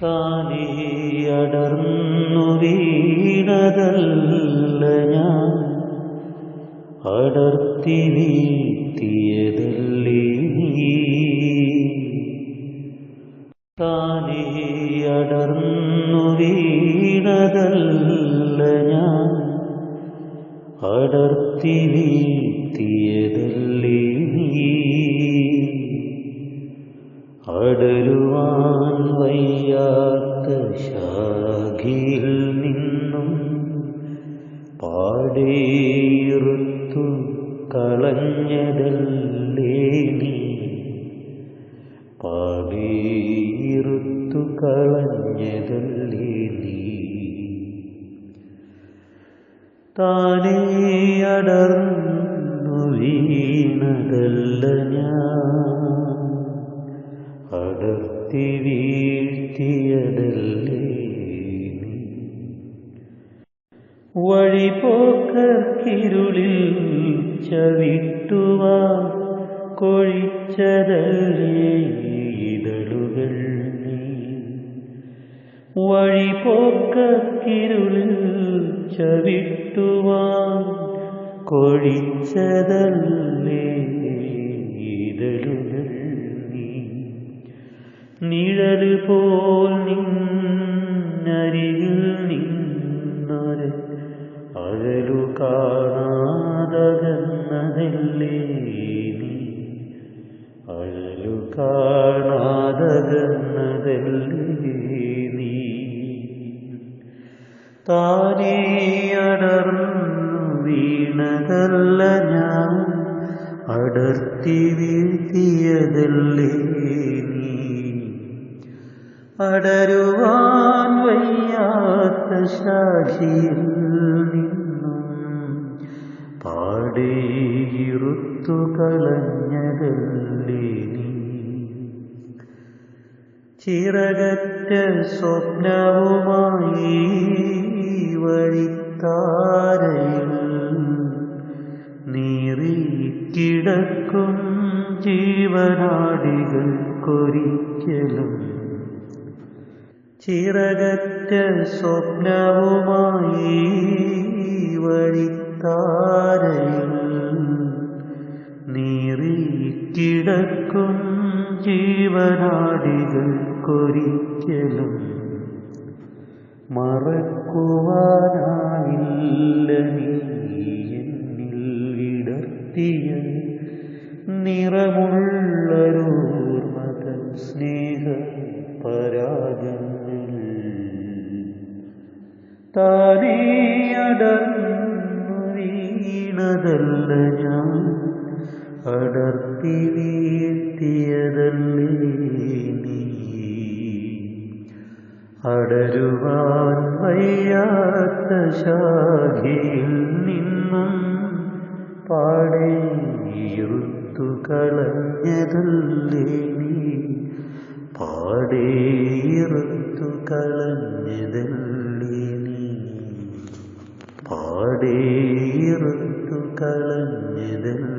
താനേ അടർന്നു വീണതല്ല ഞാൻ. അടർത്തി നീത്തിയതല്ലേ താനേ അടർന്നു വീണതല്ല ഞാൻ. അടർത്തി നീത്തിയതല്ലേ അടരുവാൻ വയ്യാത്ത ശാഖിയിൽ നിന്നും പാടേറുത്തു കളഞ്ഞതല്ലേ നീ? പാടേറുത്തു കളഞ്ഞതല്ലേ നീ? താനേ അടർന്നു വീണതല്ല ഞാൻ. അടർത്തി വീഴ്ത്തിയതല്ലേ നീ? വഴിപോക്കിരുളിൽ ചവിട്ടുവാ കൊഴിച്ചതല്ലേ ഇതളുകൾ നീ? വഴിപോക്കിരുളിൽ ചവിട്ടുവാൻ കൊഴിച്ചതല്ലേ കാണാതകന്നതല്ലേ നീ അഴലു കാണാതകന്നതല്ലേ നീ. താനേ അടർന്നു വീണതല്ല ഞാൻ അടർത്തി വീഴ്ത്തിയതല്ലേ നീ. അടരുവാൻ വയ്യാത്ത ശാഖിയിൽ പാടേറുത്തു കളഞ്ഞതല്ലേ ചിറകറ്റ സ്വപ്നവുമായി വഴിത്താരയിൽ നീറിക്കിടക്കും ജീവനാടികൾക്കൊരിക്കലും. ചിറകറ്റ സ്വപ്നവുമായി വഴിത്താരയിൽ ജീവനാടികൾക്കൊരിക്കലും മറക്കുവാനാവില്ല നീ വിടർത്തിയ നിറമുള്ളൊരോർമതൻ സ്നേഹ പരാഗങ്ങൾ താനേ അടന്നു വീണതല്ല ഞാൻ അടർത്തി വീഴ്ത്തിയതല്ലേ നീ? അടരുവാൻ വയ്യാത്ത ശാഖയിൽ നിന്നും പാടേയുത്തു കളഞ്ഞതല്ലേ നീ? പാടേറുത്തു കളഞ്ഞതല്ലേ നീ? പാടേറുത്തു കളഞ്ഞതല്ലേ